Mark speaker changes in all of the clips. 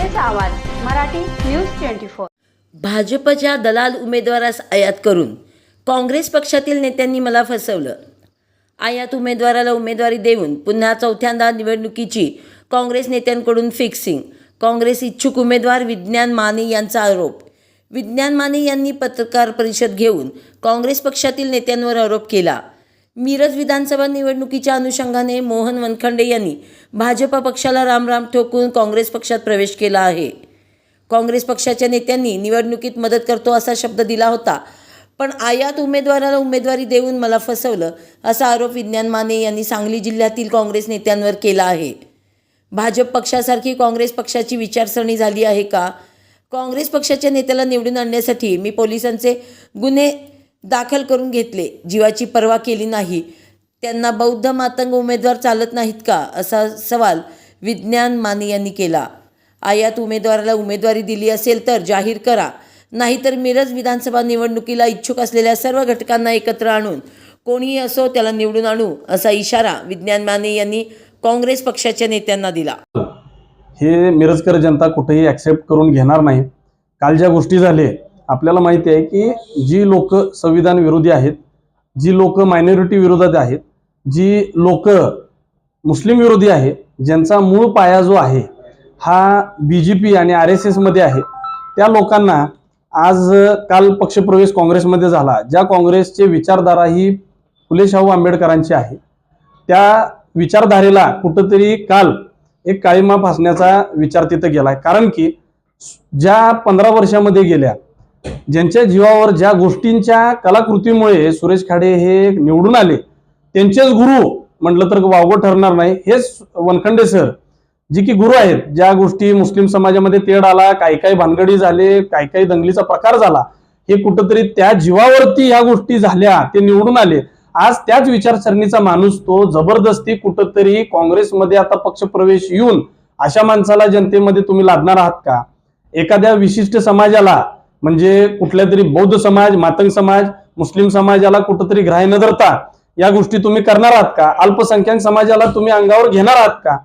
Speaker 1: आवाज Marathi news twenty four.
Speaker 2: भाजपच्या दलाल उमेदवारास आयात करून काँग्रेस पक्षातील नेत्यांनी मला फसवलं. आयात उमेदवाराला उमेदवारी देऊन पुन्हा चौथ्यांदा निवडणुकीची काँग्रेस नेत्यांकडून फिक्सिंग काँग्रेस इच्छुक उमेदवार विज्ञान माने यांचा आरोप. विज्ञान माने यांनी पत्रकार परिषद घेऊन काँग्रेस पक्षातील नेत्यांवर आरोप केला. मिरज विधानसभा निवडणुकीच्या अनुषंगाने मोहन वनखंडे यांनी भाजप पक्षाला रामराम ठोकून काँग्रेस पक्षात प्रवेश केला आहे. काँग्रेस पक्षाच्या नेत्यांनी निवडणुकीत मदत करतो असा शब्द दिला होता. पण आयात उमेदवाराला उमेदवारी देऊन मला फसवलं असा आरोप विज्ञान माने यांनी सांगली जिल्ह्यातील काँग्रेस नेत्यांवर केला आहे. भाजप पक्षासारखी काँग्रेस पक्षाची विचारसरणी झाली आहे का? काँग्रेस पक्षाच्या नेत्याला निवडून आणण्यासाठी मी पोलिसांचे गुन्हे दाखल करून घेतले. जीवाची पर्वा केली नाही. त्यांना बौद्ध मातंग उमेदवार चालत नाहीत का? असा सवाल विज्ञान माने यांनी केला. आयात उमेदवाराला उमेदवारी दिली असेल तर जाहीर करा. नाहीतर मिरज विधानसभा निवडणुकीला इच्छुक असलेल्या सर्व घटकांना एकत्र आणून कोणीही असो त्याला निवडून आणू असा इशारा विज्ञान माने यांनी काँग्रेस पक्षाच्या नेत्यांना दिला.
Speaker 3: हे मिरजकर जनता कुठेही ॲक्सेप्ट करून घेणार नाही. काल ज्या गोष्टी झाल्या आपल्याला माहिती आहे की जी लोक संविधान विरोधी आहेत जी लोक मायनॉरिटी विरोधात आहेत जी लोक मुस्लिम विरोधी आहे ज्यांचा मूळ पाया जो आहे हा बी जे पी आणि आर एस एसमध्ये आहे त्या लोकांना आज काल पक्षप्रवेश काँग्रेसमध्ये झाला ज्या काँग्रेसचे विचारधारा ही फुले शाहू आंबेडकरांची आहे. त्या विचारधारेला कुठंतरी काल एक काळीमा फासण्याचा विचार तिथं गेलाय. कारण की ज्या पंधरा वर्षामध्ये गेल्या ज्यांच्या जीवावर ज्या गोष्टींच्या कलाकृतीमुळे सुरेश खाडे हे निवडून आले त्यांचेच गुरु म्हटलं तर वावगं ठरणार नाही. हेच वनखंडे सर जी की गुरु आहेत ज्या गोष्टी मुस्लिम समाजामध्ये तेढ आला काही काही भानगडी झाले काही काही दंगलीचा प्रकार झाला हे कुठंतरी त्या जीवावरती ह्या गोष्टी झाल्या ते निवडून आले. आज त्याच विचारसरणीचा माणूस तो जबरदस्ती कुठंतरी काँग्रेसमध्ये आता पक्षप्रवेश येऊन अशा माणसाला जनतेमध्ये तुम्ही लादणार आहात का? एखाद्या विशिष्ट समाजाला म्हणजे कुठल्या तरी बौद्ध समाज मातंग समाज मुस्लिम समाजाला कुठंतरी ग्राह्य न धरता या गोष्टी तुम्ही करणार आहात का? अल्पसंख्याक समाजाला तुम्ही अंगावर घेणार आहात का?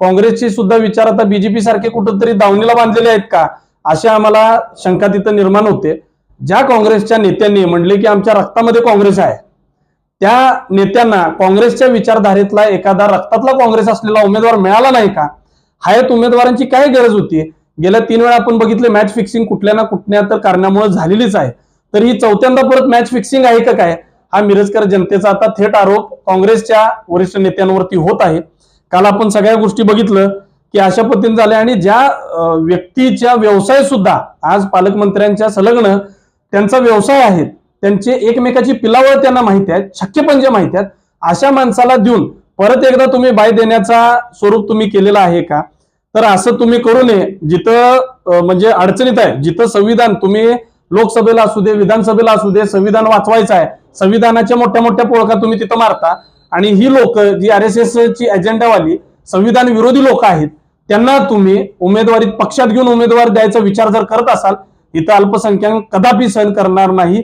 Speaker 3: काँग्रेसचे सुद्धा विचार आता बीजेपी सारखे कुठंतरी दावणीला बांधलेले आहेत का? अशा आम्हाला शंका तिथं निर्माण होते. ज्या काँग्रेसच्या नेत्यांनी म्हणले की आमच्या रक्तामध्ये काँग्रेस आहे त्या नेत्यांना काँग्रेसच्या विचारधारेतला एखादा रक्तातला काँग्रेस असलेला उमेदवार मिळाला नाही का? हयात उमेदवारांची काय गरज होती? गेल्या तीन वेळा आपण बघितले मॅच फिक्सिंग कुठल्या ना कुठल्या तर कारणामुळे झालेलीच आहे. तर ही चौथ्यांदा परत मॅच फिक्सिंग आहे का काय? हा मिरजकर जनतेचा आता थेट आरोप काँग्रेसच्या वरिष्ठ नेत्यांवरती होत आहे. काल आपण सगळ्या गोष्टी बघितलं की अशा पद्धतीने झाल्या आणि ज्या व्यक्तीच्या व्यवसाय सुद्धा आज पालकमंत्र्यांच्या संलग्न त्यांचा व्यवसाय आहेत त्यांचे एकमेकाची पिलावळ त्यांना माहिती आहेत शक्यपंजे माहिती आहेत. अशा माणसाला देऊन परत एकदा तुम्ही बाय देण्याचा स्वरूप तुम्ही केलेला आहे का? तर असं तुम्ही करू नये. जिथं म्हणजे अडचणीत आहे जिथं संविधान तुम्ही लोकसभेला असू दे विधानसभेला असू दे संविधान वाचवायचं आहे संविधानाच्या मोठ्या मोठ्या पोळका तुम्ही तिथं मारता. आणि ही लोक जी आर एस एस ची अजेंडावाली संविधान विरोधी लोक आहेत त्यांना तुम्ही उमेदवारी पक्षात घेऊन उमेदवार द्यायचा विचार जर करत असाल इथं अल्पसंख्याक कदापि सहन करणार नाही.